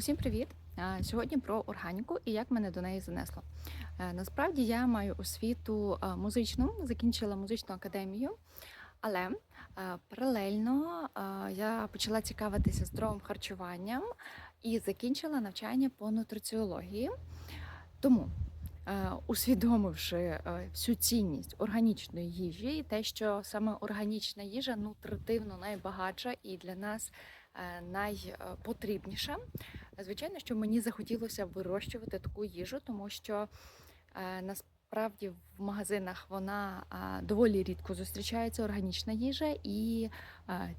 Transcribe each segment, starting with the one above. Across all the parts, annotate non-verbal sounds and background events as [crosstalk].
Усім привіт! Сьогодні про органіку і як мене до неї занесло. Е, Насправді я маю освіту е, музичну, закінчила музичну академію, але е, паралельно я почала цікавитися здоровим харчуванням і закінчила навчання по нутриціології. Тому, усвідомивши всю цінність органічної їжі, і те, що саме органічна їжа нутритивно найбагатша і для нас е, найпотрібніша, звичайно, що мені захотілося вирощувати таку їжу, тому що е, насправді в магазинах вона е, доволі рідко зустрічається органічна їжа, і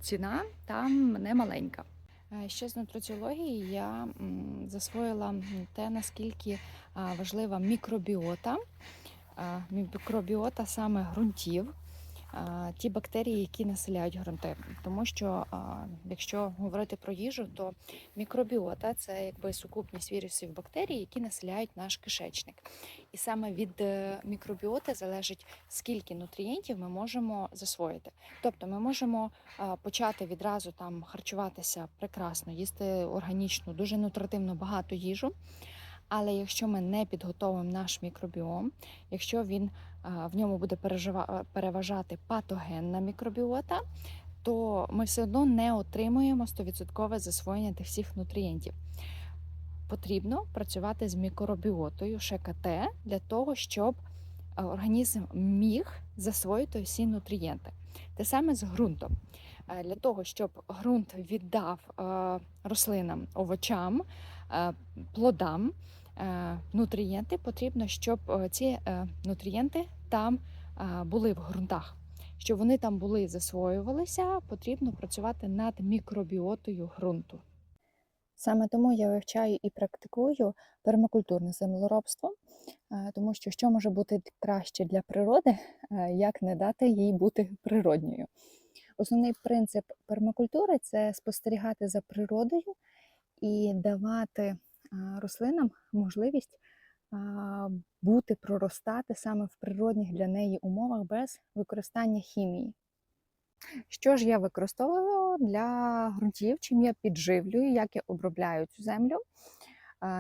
ціна там не маленька. Е, Ще з нутриціології я засвоїла те, наскільки важлива мікробіота, мікробіота саме ґрунтів, ті бактерії, які населяють ґрунти. Тому що якщо говорити про їжу, то мікробіота це якби сукупність вірусів бактерій, які населяють наш кишечник. І саме від е, мікробіоти залежить, скільки нутрієнтів ми можемо засвоїти. Тобто ми можемо почати відразу там харчуватися прекрасно, їсти органічну, дуже нутритивно багато їжу. Але якщо ми не підготовимо наш мікробіом, якщо він в ньому буде переважати патогенна мікробіота, то ми все одно не отримуємо 100% засвоєння тих всіх нутрієнтів. Потрібно працювати з мікробіотою ШКТ для того, щоб організм міг засвоїти всі нутрієнти. Те саме з ґрунтом. Для того, щоб ґрунт віддав рослинам, овочам, плодам нутрієнти, потрібно, щоб е, ці е, нутрієнти там е, були в ґрунтах. Щоб вони там були, засвоювалися, потрібно працювати над мікробіотою ґрунту. Саме тому я вивчаю і практикую пермакультурне землеробство, е, тому що що може бути краще для природи, е, як не дати їй бути природньою. Основний принцип пермакультури це спостерігати за природою і давати е, рослинам можливість бути, проростати саме в природних для неї умовах без використання хімії. Що ж я використовую для ґрунтів, чим я підживлюю, як я обробляю цю землю,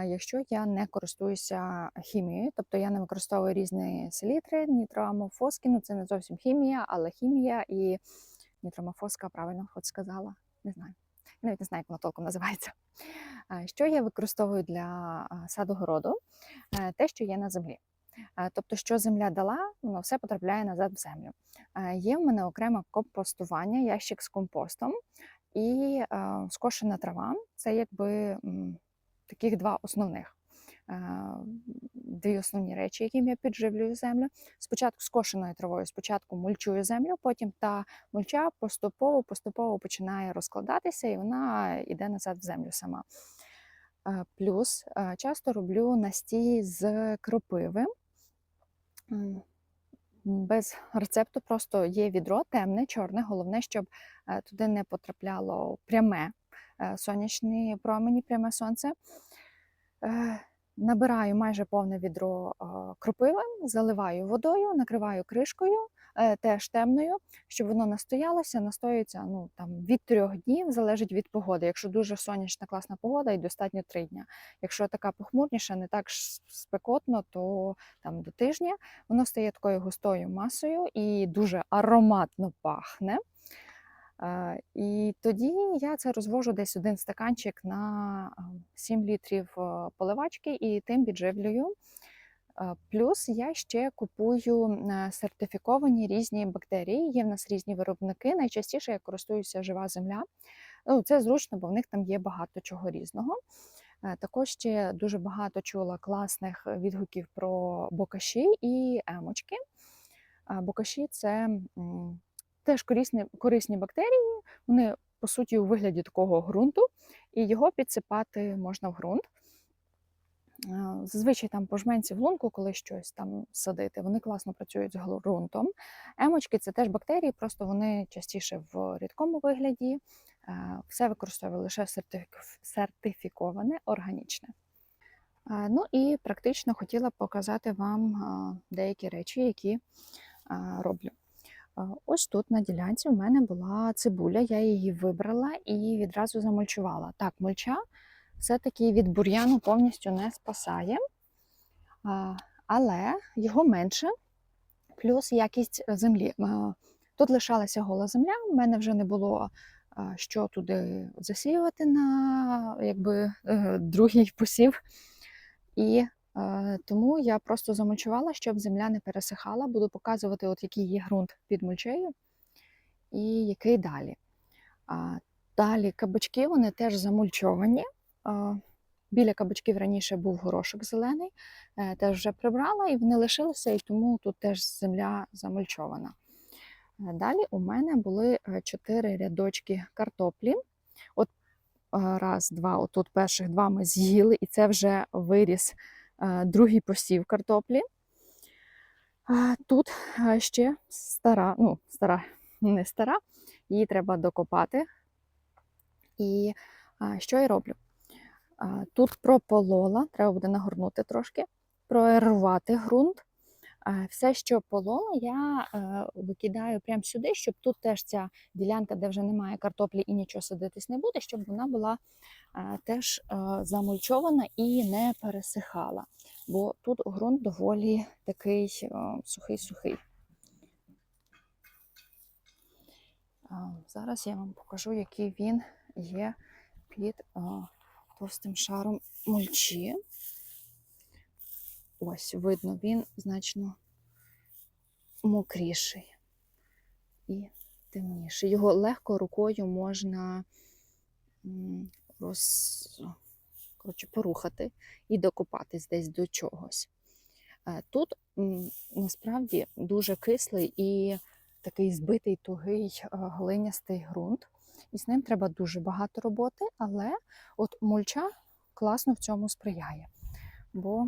якщо я не користуюся хімією, тобто я не використовую різні селітри, нітроамофоски, ну це не зовсім хімія, але хімія і нітроамофоска, правильно хоч сказала, не знаю. Навіть не знаю, як вона толком називається. Що я використовую для садогороду? Е, Те, що є на землі. Е, Тобто, що земля дала, воно все потрапляє назад в землю. Е, Є в мене окреме компостування, ящик з компостом і скошена трава. Це якби таких два основних. Е, Дві основні речі, яким я підживлюю землю. Спочатку скошеною травою, спочатку мульчую землю, потім та мульча поступово поступово починає розкладатися, і вона йде назад в землю сама. Е, Плюс е, часто роблю настій з кропиви. Без рецепту просто є відро темне, чорне. Головне, щоб е, туди не потрапляло пряме е, сонячні промені, пряме сонце. Набираю майже повне відро кропиви, заливаю водою, накриваю кришкою, е, теж темною, щоб воно настоялося, настоюється ну, там, від трьох днів, залежить від погоди. Якщо дуже сонячна класна погода, і достатньо три дня. Якщо така похмурніша, не так спекотно, то там до тижня воно стає такою густою масою і дуже ароматно пахне. І тоді я це розвожу десь один стаканчик на е, 7 літрів поливачки і тим підживлюю. Плюс я ще купую е, сертифіковані різні бактерії. Є в нас різні виробники. Найчастіше я користуюся жива земля. Ну, це зручно, бо в них там є багато чого різного. Е, Також ще дуже багато чула класних відгуків про бокаші і емочки. Бокаші це теж корисні, корисні бактерії. Вони, по суті, у вигляді такого ґрунту, і його підсипати можна в ґрунт. Зазвичай там по жменці в лунку, коли щось там садити, вони класно працюють з ґрунтом. Емочки це теж бактерії, просто вони частіше в рідкому вигляді. Все використовую лише сертифіковане, органічне. Ну і практично хотіла показати вам деякі речі, які роблю. Ось тут на ділянці в мене була цибуля, я її вибрала і відразу замульчувала. Так, мульча все-таки від бур'яну повністю не спасає, але його менше, плюс якість землі. Тут лишалася гола земля, в мене вже не було що туди засіювати на якби, е, другий посів. І тому я просто замульчувала, щоб земля не пересихала. Буду показувати, от який є ґрунт під мульчею і який далі. Далі кабачки вони теж замульчовані. Біля кабачків раніше був горошок зелений, е, теж вже прибрала, і вони лишилися, і тому тут теж земля замульчована. Е, Далі у мене були е, чотири рядочки картоплі. От е, раз, два, отут перших два ми з'їли, і це вже виріс е, другий посів картоплі. Тут е, ще стара, ну, стара, не стара, її треба докопати. І що я роблю? Тут прополола, треба буде нагорнути трошки, проерувати ґрунт. Все, що полола, я е, викидаю прямо сюди, щоб тут теж ця ділянка, де вже немає картоплі і нічого садитись не буде, щоб вона була е, теж е, замульчована і не пересихала. Бо тут ґрунт доволі такий сухий-сухий. Зараз я вам покажу, який він є під товстим шаром мульчі. Ось, видно, він значно мокріший і темніший. Його легко рукою можна роз... коротше, порухати і докопатись десь до чогось. Е, Тут насправді дуже кислий і такий збитий, тугий, е, глинястий ґрунт. І з ним треба дуже багато роботи, але от мульча класно в цьому сприяє. Бо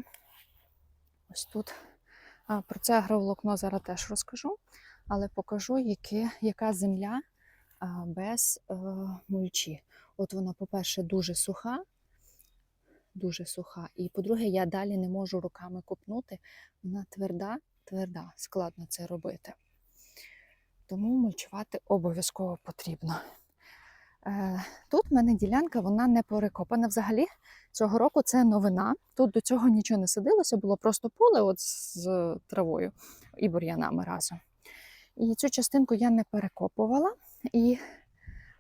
ось тут про це агроволокно зараз теж розкажу, але покажу, яке, яка земля без е, мульчі. От вона, по-перше, дуже суха, дуже суха. І по-друге, я далі не можу руками копнути. Вона тверда, тверда, складно це робити. Тому мульчувати обов'язково потрібно. Е, Тут в мене ділянка вона не перекопана. Взагалі цього року це новина. Тут до цього нічого не садилося, було просто поле от з травою і бур'янами разом. І цю частинку я не перекопувала і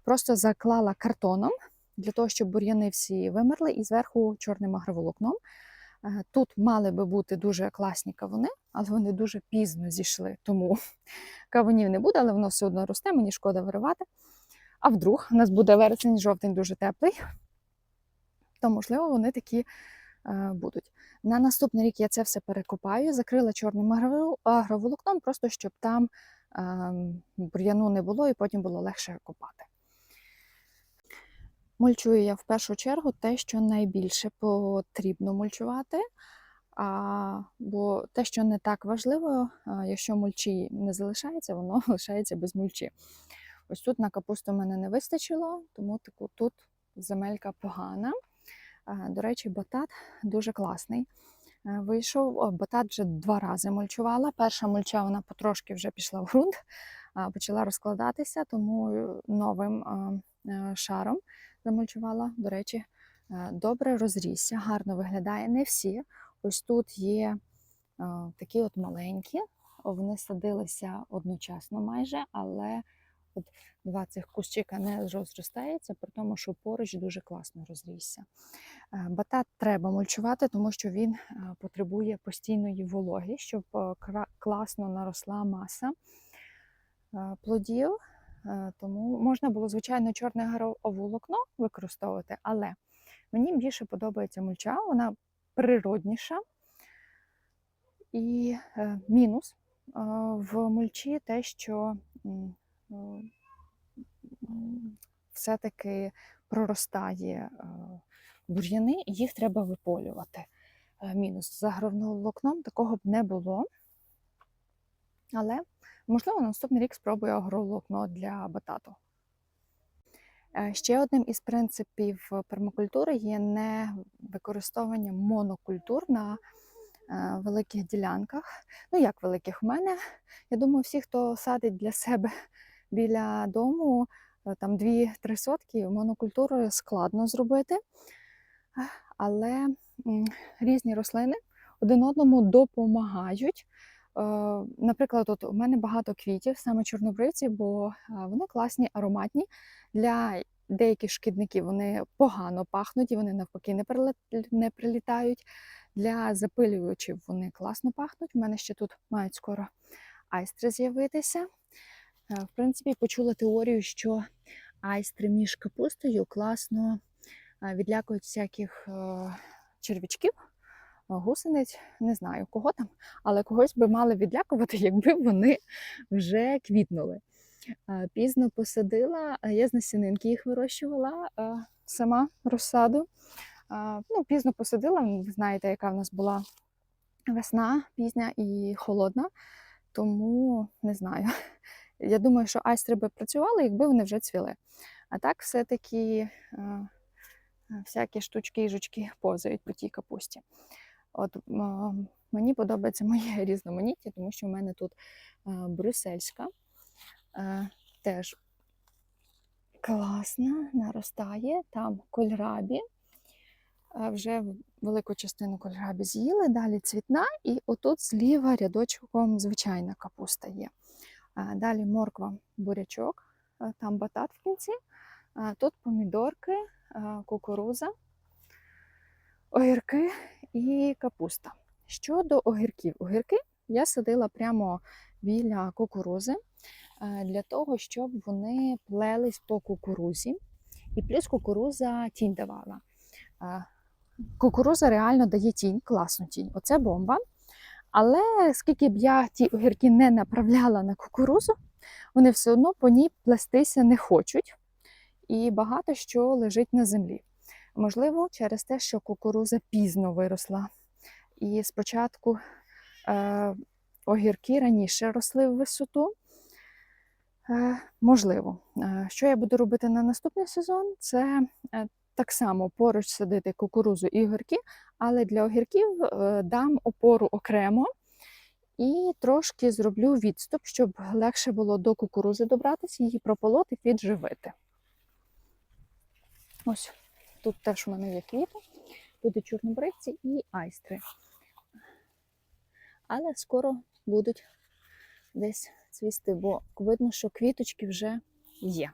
просто заклала картоном для того, щоб бур'яни всі вимерли, і зверху чорним агроволокном. Е, Тут мали би бути дуже класні кавуни, але вони дуже пізно зійшли. Тому кавунів не буде, але воно все одно росте, мені шкода виривати. А вдруг у нас буде вересень, жовтень дуже теплий, то, можливо, вони такі е, будуть. На наступний рік я це все перекопаю, закрила чорним агроволокном, просто щоб там е, бур'яну не було і потім було легше копати. Мульчую я в першу чергу те, що найбільше потрібно мульчувати. А, бо те, що не так важливо, якщо мульчі не залишається, воно [laughs] лишається без мульчі. Ось тут на капусту мене не вистачило, тому таку тут земелька погана. До речі, батат дуже класний. Е, Вийшов, батат вже два рази мульчувала. Перша мульча вона потрошки вже пішла в ґрунт, почала розкладатися, тому е, новим е, шаром замульчувала. До речі, добре розрісся, гарно виглядає. Не всі. Ось тут є такі от маленькі, вони садилися одночасно майже, але от два цих кущика не розростається, при тому, що поруч дуже класно розрісся. Е, Батат треба мульчувати, тому що він е, потребує постійної вологи, щоб е, класно наросла маса плодів. Тому можна було, звичайно, чорне агроволокно використовувати, але мені більше подобається мульча, вона природніша. І мінус в мульчі те, що все-таки проростає е, бур'яни, і їх треба виполювати. Е, Мінус з агроволокном такого б не було. Але, можливо, на наступний рік спробую агроволокно для батату. Е, Ще одним із принципів пермакультури є не використовування монокультур на великих ділянках. Ну, як великих в мене. Я думаю, всі, хто садить для себе біля дому, е, там 2-3 сотки, монокультури складно зробити. але різні рослини один одному допомагають. Е, Наприклад, от у мене багато квітів, саме чорнобривці, бо е, вони класні, ароматні. Для деяких шкідників вони погано пахнуть і вони навпаки не прилітають. Для запилювачів вони класно пахнуть. У мене ще тут мають скоро айстри з'явитися. В принципі, почула теорію, що айстри між капустою класно відлякують всяких е, черв'ячків, е, гусениць, не знаю кого там, але когось би мали відлякувати, [laughs] якби вони вже квітнули. Пізно посадила, я з насінинки їх вирощувала сама розсаду. Ну, пізно посадила, ви знаєте, яка в нас була весна пізня і холодна, тому не знаю. [laughs] Я думаю, що айстри би працювали, якби вони вже цвіли. А так все-таки е, е, всякі штучки і жучки повзають по тій капусті. От мені подобається моє [laughs] різноманіття, тому що в мене тут е, брюссельська. Теж класна, наростає. Там кольрабі. Вже велику частину кольрабі з'їли, далі цвітна, і отут зліва рядочком звичайна капуста є. Далі морква, бурячок, е, там батат в кінці. Тут помідорки, е, кукуруза, огірки і капуста. Щодо огірків, огірки я садила прямо біля кукурузи е, для того, щоб вони плелись по кукурузі. І плюс кукуруза тінь давала. Кукуруза реально дає тінь, класну тінь. Оце бомба. Але скільки б я ті огірки не направляла на кукурузу, вони все одно по ній плестися не хочуть. І багато що лежить на землі. Можливо, через те, що кукуруза пізно виросла. І спочатку е, огірки раніше росли в висоту. Е, можливо. Е, що я буду робити на наступний сезон? Це е, так само поруч садити кукурузу і огірки, але для огірків е, дам опору окремо і трошки зроблю відступ, щоб легше було до кукурузи добратися, її прополоти, підживити. Ось тут теж у мене є квіти, тут і чорнобривці і айстри. Але скоро будуть десь цвісти, бо видно, що квіточки вже є.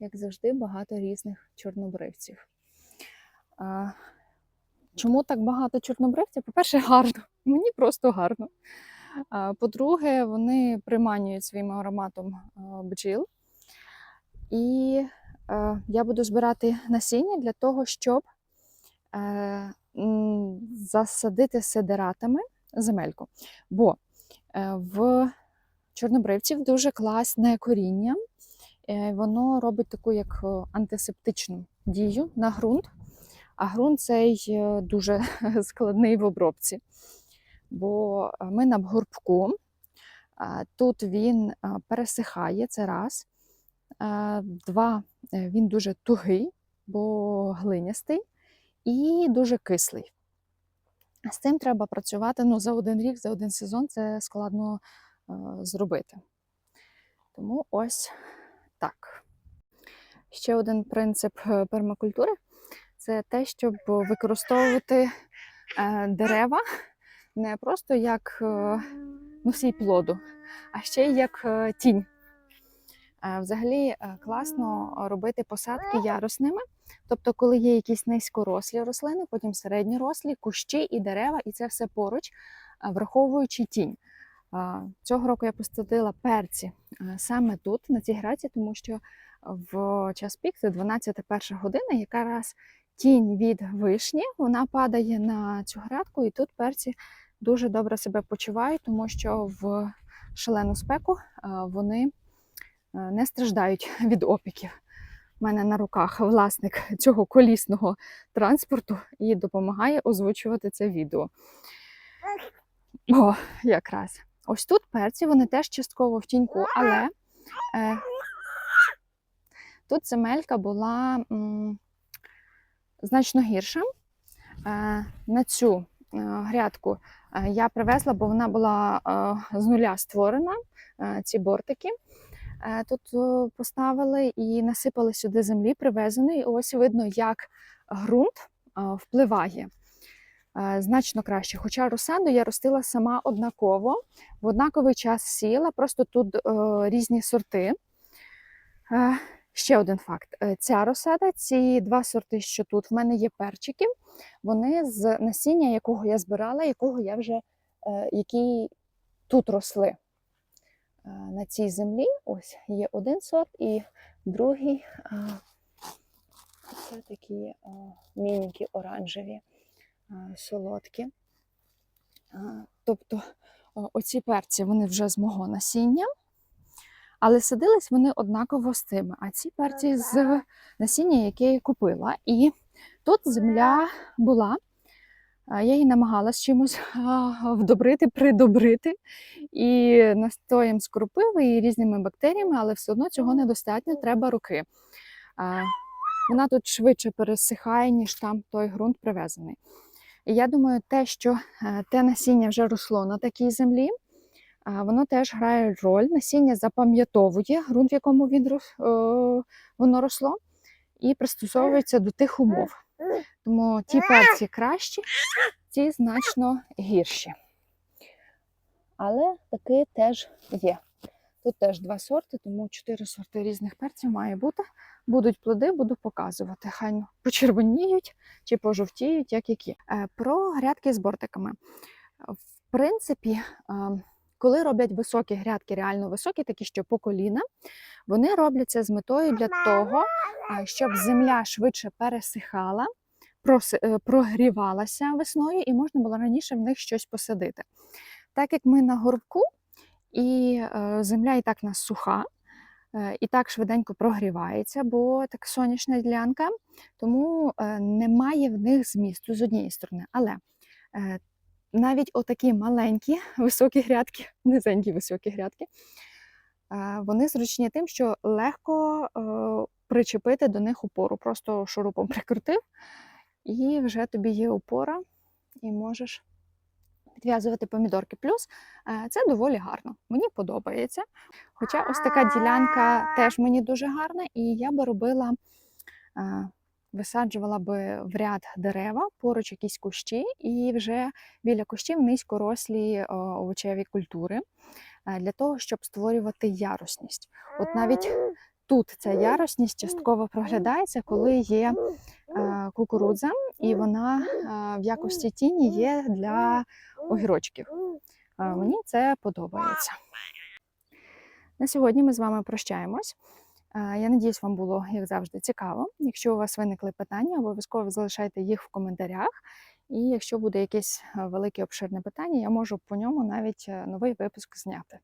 Як завжди, багато різних чорнобривців. А, чому так багато чорнобривців? По-перше, гарно. [laughs] Мені просто гарно. По-друге, вони приманюють своїм ароматом бджіл. І я буду збирати насіння для того, щоб е, засадити сидератами земельку. Бо е, в чорнобривців дуже класне коріння. Е, Воно робить таку як е, антисептичну дію на ґрунт. А ґрунт цей е, дуже [laughs] складний в обробці. Бо ми на горбку, тут він пересихає, це раз. Два, він дуже тугий, бо глинястий і дуже кислий. З цим треба працювати ну, за один рік, за один сезон це складно зробити. Тому ось так. Ще один принцип е, пермакультури це те, щоб використовувати е, дерева не просто як е, носій плоду, а ще й як тінь. Взагалі класно робити посадки ярусними. Тобто, коли є якісь низькорослі рослини, потім середньорослі, кущі і дерева, і це все поруч, враховуючи тінь. Цього року я посадила перці е, саме тут, на цій граці, тому що в час пік це 12-1 година, якраз тінь від вишні, вона падає на цю грядку, і тут перці дуже добре себе почувають, тому що в шалену спеку е, вони е, не страждають [laughs] від опіків. У мене на руках власник цього колісного транспорту і допомагає озвучувати це відео. О, якраз. Ось тут перці, вони теж частково в тіньку, але е, тут земелька була м, значно гірша. Е, на цю е, грядку е, я привезла, бо вона була е, з нуля створена, е, ці бортики. Е, Тут е, поставили і насипали сюди землі, привезеної. І ось видно, як ґрунт впливає значно краще. Хоча росенду я ростила сама однаково, в однаковий час сіяла, просто тут е, різні сорти. Е, Ще один факт: Е, ця розсада, ці два сорти, що тут в мене є перчики, вони з насіння, якого я збирала, якого я вже е, які тут росли. Е, На цій землі ось є один сорт і другий. е, Це такі е, мінькі оранжеві, е, солодкі. Е, Тобто оці перці вони вже з мого насіння, але садились вони однаково з цими. А ці перці з насіння, яке я купила. І тут земля була. Я її намагалась чимось вдобрити, придобрити і настоєм з кропиви і різними бактеріями, але все одно цього недостатньо, треба руки. Вона тут швидше пересихає, ніж там той ґрунт привезений. І я думаю, те, що е, те насіння вже росло на такій землі, воно теж грає роль. Насіння запам'ятовує ґрунт, в якому він е, воно росло, і пристосовується до тих умов. Тому ті перці кращі, ці значно гірші. Але таки теж є. Тут теж два сорти, тому чотири сорти різних перців має бути. Будуть плоди, буду показувати. Хай почервоніють чи пожовтіють, як які. Е, Про грядки з бортиками. В принципі, е, коли роблять високі грядки, реально високі, такі що по коліна, вони робляться з метою для того, е, щоб земля швидше пересихала, прогрівалася весною і можна було раніше в них щось посадити. Так як ми на горбку, і е, земля і так в нас суха, е, і так швиденько прогрівається, бо так сонячна ділянка, тому е, немає в них змісту з однієї сторони. Але навіть отакі маленькі [laughs] високі грядки, низенькі високі грядки, вони зручні тим, що легко причепити до них опору. Просто шурупом прикрутив, і вже тобі є опора, і можеш підв'язувати помідорки. Плюс е, це доволі гарно. Мені подобається. Хоча ось така ділянка теж мені дуже гарна, і я би робила, е, висаджувала би в ряд дерева, поруч якісь кущі, і вже біля кущів низькорослі е, овочеві культури для того, щоб створювати ярусність. От навіть тут ця ярусність частково проглядається, коли є е, кукурудза, і вона е, в якості тіні є для огірочків. Е, Мені це подобається. На сьогодні ми з вами прощаємось. Я надіюсь, вам було, як завжди, цікаво. Якщо у вас виникли питання, обов'язково залишайте їх в коментарях. І якщо буде якесь велике обширне питання, я можу по ньому навіть е, новий випуск зняти.